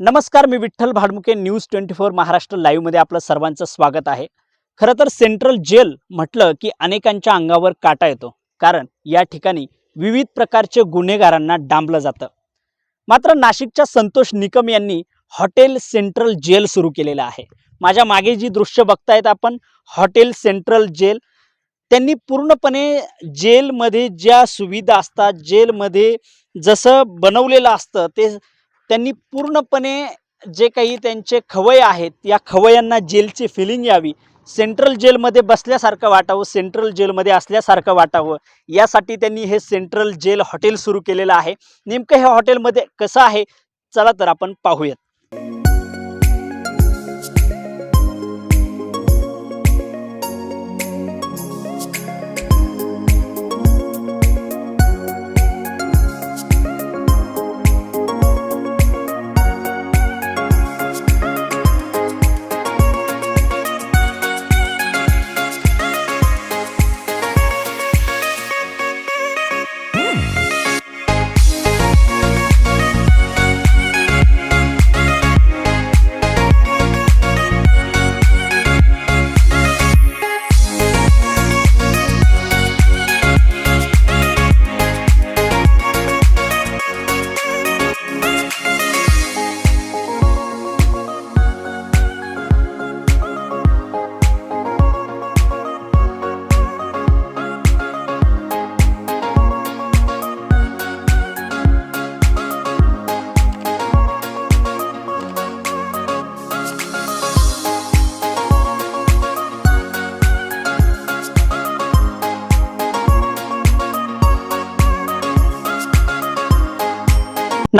नमस्कार मी Vitthal Bhadmuke news twenty four Maharashtra लाईव्हमध्ये आपलं सर्वांचं स्वागत आहे. खरं तर सेंट्रल जेल म्हटलं की अनेकांच्या अंगावर काटा येतो. कारण या ठिकाणी विविध प्रकारचे गुन्हेगारांना डांबलं जातं. मात्र नाशिकच्या संतोष निकम यांनी हॉटेल सेंट्रल जेल सुरू केलेलं आहे. माझ्या मागे जी दृश्य बघतायत आपण हॉटेल सेंट्रल जेल त्यांनी पूर्णपणे जेलमध्ये ज्या सुविधा असतात जेलमध्ये जसं बनवलेलं असतं ते त्यांनी पूर्णपणे जे काही त्यांचे खवय आहेत या खवयांना जेलची फिलिंग यावी. सेंट्रल जेलमध्ये बसल्यासारखं वाटावं सेंट्रल जेलमध्ये असल्यासारखं वाटावं. यासाठी त्यांनी हे सेंट्रल जेल हॉटेल सुरू केलेलं आहे. नेमकं हे हॉटेलमध्ये कसं आहे? चला तर आपण पाहूयात.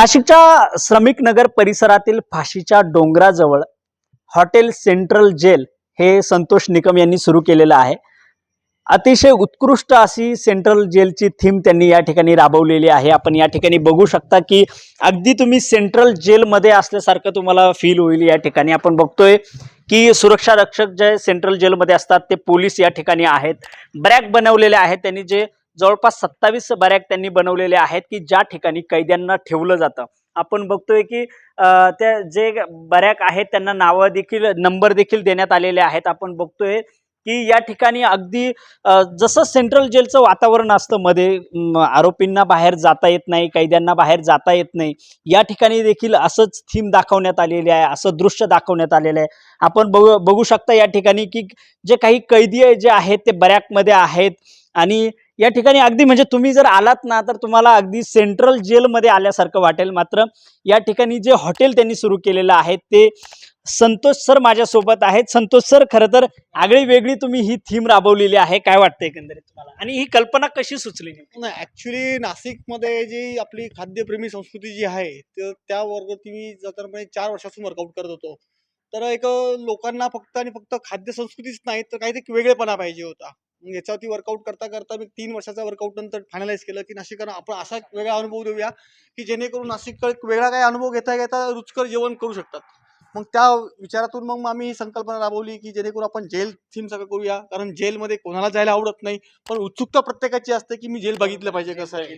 नाशिकच्या श्रमिक नगर परिसरातील फाशीच्या डोंगराजवळ हॉटेल सेंट्रल जेल हे संतोष निकम यांनी सुरू केलेलं आहे. अतिशय उत्कृष्ट अशी सेंट्रल जेलची थीम त्यांनी या ठिकाणी राबवलेली आहे. आपण या ठिकाणी बघू शकता की अगदी तुम्ही सेंट्रल जेलमध्ये असल्यासारखं तुम्हाला फील होईल या ठिकाणी. आपण बघतोय की सुरक्षा रक्षक जे सेंट्रल जेलमध्ये असतात ते पोलीस या ठिकाणी आहेत. ब्रॅक बनवलेले आहेत. त्यांनी जे जवळपास सत्तावीस बऱ्याक त्यांनी बनवलेले आहेत की ज्या ठिकाणी कैद्यांना ठेवलं जातं. आपण बघतोय की त्या जे बऱ्याक आहेत त्यांना नावं देखील नंबर देखील देण्यात आलेले आहेत. आपण बघतोय की या ठिकाणी अगदी जसं सेंट्रल जेलचं वातावरण असतं मध्ये आरोपींना बाहेर जाता येत नाही कैद्यांना बाहेर जाता येत नाही. या ठिकाणी देखील असंच थीम दाखवण्यात आलेली आहे असं दृश्य दाखवण्यात आलेलं आहे. आपण बघू बघू शकता या ठिकाणी की जे काही कैदी जे आहेत ते बऱ्याकमध्ये आहेत. आणि या ठिकाणी अगदी म्हणजे तुम्ही जर आलात ना तर तुम्हाला अगदी सेंट्रल जेलमध्ये आल्यासारखं वाटेल. मात्र या ठिकाणी जे हॉटेल त्यांनी सुरू केलेलं आहे ते संतोष सर माझ्यासोबत आहेत. संतोष सर खरं तर आगळी वेगळी तुम्ही ही थीम राबवलेली आहे. काय वाटतं एकंदरीत तुम्हाला? आणि ही कल्पना कशी सुचली नेमकी? नाही नाशिकमध्ये जी आपली खाद्यप्रेमी संस्कृती जी आहे तर त्या मी साधारणपणे चार वर्षापासून वर्कआउट करत होतो. तर एक लोकांना फक्त आणि फक्त खाद्य संस्कृतीच नाही तर काहीतरी वेगळेपणा पाहिजे होता. याच्यावरती वर्कआउट करता करता मी तीन वर्षाचा वर्कआउट नंतर फायनलाइज केलं की नाशिकला आपण असा वेगळा अनुभव देऊया की जेणेकरून नाशिककडे वेगळा काही अनुभव घेता घेता रुचकर जेवण करू शकतात. मग त्या विचारातून मग आम्ही ही संकल्पना राबवली की जेणेकरून आपण जेल थीम सगळं करूया. कारण जेलमध्ये कोणाला जायला आवडत नाही. पण उत्सुकता प्रत्येकाची असते की मी जेल बघितलं पाहिजे कसं आहे.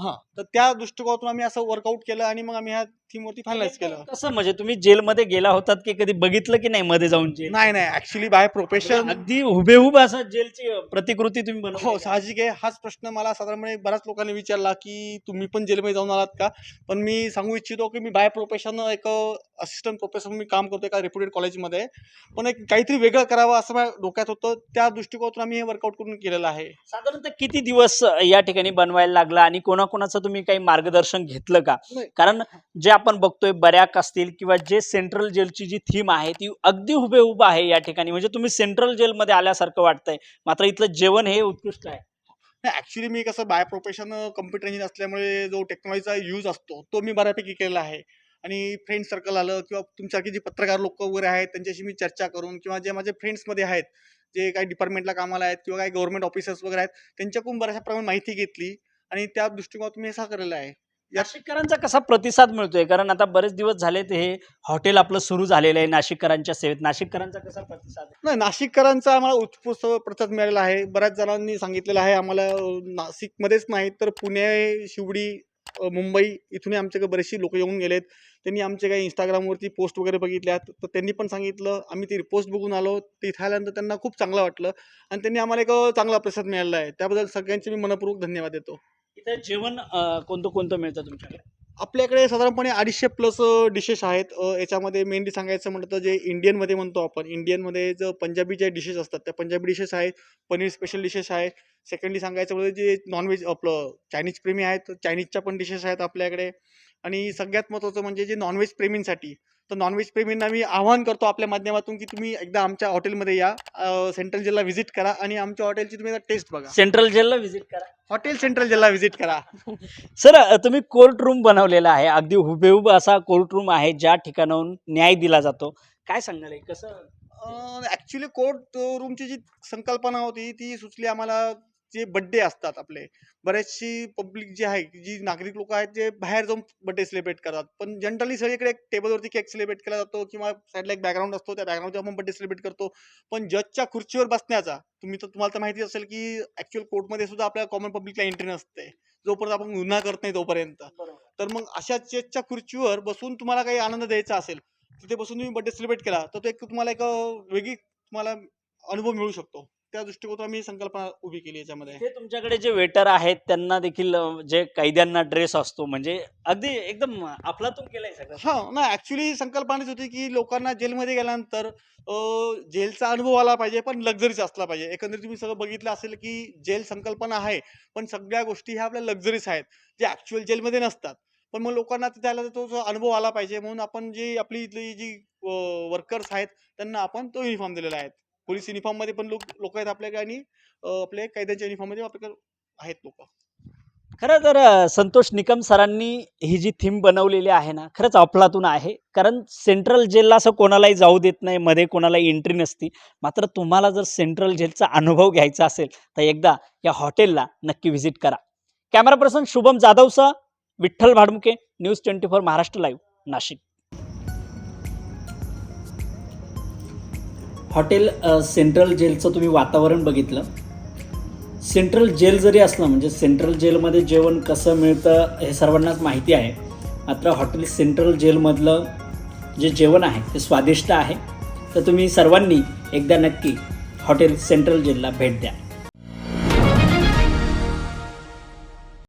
हां. तर त्या दृष्टिकोनातून आम्ही असं वर्कआउट केलं आणि मग आम्ही ह्या थीमवरती फायनलाइज केलं. कसं म्हणजे तुम्ही जेलमध्ये गेला होतात की कधी बघितलं की नाही मध्ये जाऊन जेल? नाही नाही. ऍक्च्युली बाय प्रोफेशन अगदी हुबेहूब असं जेलची प्रतिकृती तुम्ही बनव हो साहजिक आहे. हाच प्रश्न मला साधारणपणे बऱ्याच लोकांनी विचारला की तुम्ही पण जेलमध्ये जाऊन आलात का? पण मी सांगू इच्छितो की मी बाय प्रोफेशन एक असिस्टंट प्रोफेसर मी काम करतो एका रेप्युटेड कॉलेजमध्ये पण एक काहीतरी वेगळं करावं असं माझ्या डोक्यात होतं. त्या दृष्टिकोनातून आम्ही हे वर्कआउट करून केलेलं आहे. साधारणतः किती दिवस या ठिकाणी बनवायला लागला आणि कोणाकोणाचं तुम्ही काही मार्गदर्शन घेतलं का. कारण जे आपण बघतोय बऱ्याक असतील किंवा जे सेंट्रल जेलची जी थीम आहे ती अगदी हुबेहूब आहे या ठिकाणी. म्हणजे तुम्ही सेंट्रल जेलमध्ये आल्यासारखं वाटतंय. मात्र इथलं जेवण हे उत्कृष्ट आहे. नाही ॲक्च्युली मी कसं बाय प्रोफेशन कम्प्युटर इंजिनियर असल्यामुळे जो टेक्नॉलॉजीचा यूज असतो तो मी बऱ्यापैकी केलेला आहे. आणि फ्रेंड सर्कल आलं किंवा तुमच्यासारखी जी पत्रकार लोक वगैरे आहेत त्यांच्याशी मी चर्चा करून किंवा जे माझे फ्रेंड्समध्ये आहेत जे काही डिपार्टमेंटला कामाला आहेत किंवा काही गव्हर्नमेंट ऑफिसर्स वगैरे आहेत त्यांच्याकडून बऱ्याचशा प्रमाणात माहिती घेतली आणि त्या दृष्टिकोनातून मी असं केलेलं आहे. नाशिककरांचा कसा प्रतिसाद मिळतोय? कारण आता बरेच दिवस झाले ते हे हॉटेल आपलं सुरू झालेलं आहे नाशिककरांच्या सेवेत. नाशिककरांचा कसा प्रतिसाद नाही नाशिककरांचा आम्हाला उत्स्फूर्त प्रतिसाद मिळालेला आहे. बऱ्याच जणांनी सांगितलेलं आहे आम्हाला नाशिकमध्येच नाही तर पुणे शिवडी मुंबई इथूनही आमच्याकडे बरेचसे लोक येऊन गेलेत. त्यांनी आमचे काही इंस्टाग्रामवरती पोस्ट वगैरे बघितल्यात. तर त्यांनी पण सांगितलं आम्ही ती पोस्ट बघून आलो. ते इथं आल्यानंतर त्यांना खूप चांगलं वाटलं आणि त्यांनी आम्हाला एक चांगला प्रतिसाद मिळाला आहे. त्याबद्दल सगळ्यांचे मी मनपूर्वक धन्यवाद देतो. इथं जेवण कोणतं कोणतं मिळतं तुमच्याकडे? आपल्याकडे साधारणपणे अडीचशे प्लस डिशेस आहेत. याच्यामध्ये मेनली सांगायचं म्हटलं तर जे इंडियनमध्ये म्हणतो आपण इंडियनमध्ये जे पंजाबी जे डिशेस असतात त्या पंजाबी डिशेस आहेत. पनीर स्पेशल डिशेस आहे. सेकंडली सांगायचं म्हणजे जे नॉनव्हेज आपलं चायनीज प्रेमी आहेत चायनीजच्या पण डिशेस आहेत आपल्याकडे. आणि सगळ्यात महत्त्वाचं म्हणजे जे नॉनव्हेज प्रेमींसाठी तर नॉनव्हेज प्रेमींना मी आवाहन करतो आपल्या माध्यमातून की तुम्ही एकदा आमच्या हॉटेलमध्ये या. सेंट्रल जेलला व्हिजिट करा आणि आमच्या हॉटेलची तुम्ही टेस्ट बघा. सेंट्रल जेलला व्हिजिट करा. हॉटेल सेंट्रल जेलला व्हिजिट करा. सर तुम्ही कोर्ट रूम बनवलेला आहे. अगदी हुबेहूब असा कोर्ट रूम आहे ज्या ठिकाणाहून न्याय दिला जातो. काय सांगणार आहे? कसं? ॲक्च्युली कोर्ट रूमची जी संकल्पना होती ती सुचली आम्हाला जे बड्डे असतात आपले. बरेचशी पब्लिक जी आहे जी नागरिक लोक आहेत जे बाहेर जाऊन बड्डे सेलिब्रेट करतात. पण जनरली सगळीकडे एक टेबलवरती केक सेलिब्रेट केला जातो किंवा साईडला एक बॅकग्राऊंड असतो त्या बॅकग्राऊंडवर आपण बड्डे सेलिब्रेट करतो. पण जजच्या खुर्चीवर बसण्याचा तुम्ही तर तुम्हाला तर माहिती असेल की ॲक्च्युअल कोर्टमध्ये सुद्धा आपल्या कॉमन पब्लिकला एंट्री नसते. जोपर्यंत आपण गुन्हा करत नाही तोपर्यंत. तर मग अशा जजच्या खुर्चीवर बसून तुम्हाला काही आनंद द्यायचा असेल तिथे बसून तुम्ही बर्थडे सेलिब्रेट केला तर तो एक तुम्हाला एक वेगळी तुम्हाला अनुभव मिळू शकतो. त्या दृष्टिकोनातून आम्ही संकल्पना उभी केली याच्यामध्ये. ते तुमच्याकडे जे वेटर आहेत त्यांना देखील अ, जे कैद्यांना ड्रेस असतो म्हणजे अगदी एकदम अफलातून केलंय सगळं. हा ना ऍक्च्युली संकल्पनाच होती की लोकांना जेलमध्ये गेल्यानंतर अं, जेलचा अनुभव आला पाहिजे पण लक्झरीच असला पाहिजे. एकंदरीत तुम्ही सगळं बघितलं असेल की जेल संकल्पना आहे पण सगळ्या गोष्टी ह्या आपल्या लक्झरीज आहेत जे ऍक्च्युअल जेलमध्ये नसतात. पण मग लोकांना तिथे तर तो जो अनुभव आला पाहिजे म्हणून आपण जी आपली इथली जी वर्कर्स आहेत त्यांना आपण तो युनिफॉर्म दिलेला आहे. पोलीस युनिफॉर्ममध्ये पण लोक लोक आहेत आपल्याकडे आणि आपले कैद्यांच्या युनिफॉर्ममध्ये आपल्याकडे आहेत लोक. खरं तर संतोष निकम सरांनी ही जी थीम बनवलेली आहे ना खरंच अफलातून आहे. कारण सेंट्रल जेलला असं कोणालाही जाऊ देत नाही मध्ये कोणालाही एंट्री नसती. मात्र तुम्हाला जर सेंट्रल जेलचा अनुभव घ्यायचा असेल तर एकदा या हॉटेलला नक्की व्हिजिट करा. Camera person Shubham जाधवसह Vitthal Bhadmuke news twenty four Maharashtra live Nashik. Hotel central जेलचं तुम्ही वातावरण बघितलं. सेंट्रल जेल जरी असलं म्हणजे सेंट्रल जेलमध्ये जेवण कसं मिळतं हे सर्वांनाच माहिती आहे. मात्र हॉटेल सेंट्रल जेलमधलं जे जेवण आहे ते स्वादिष्ट आहे. तर तुम्ही सर्वांनी एकदा नक्की हॉटेल सेंट्रल जेलला भेट द्या.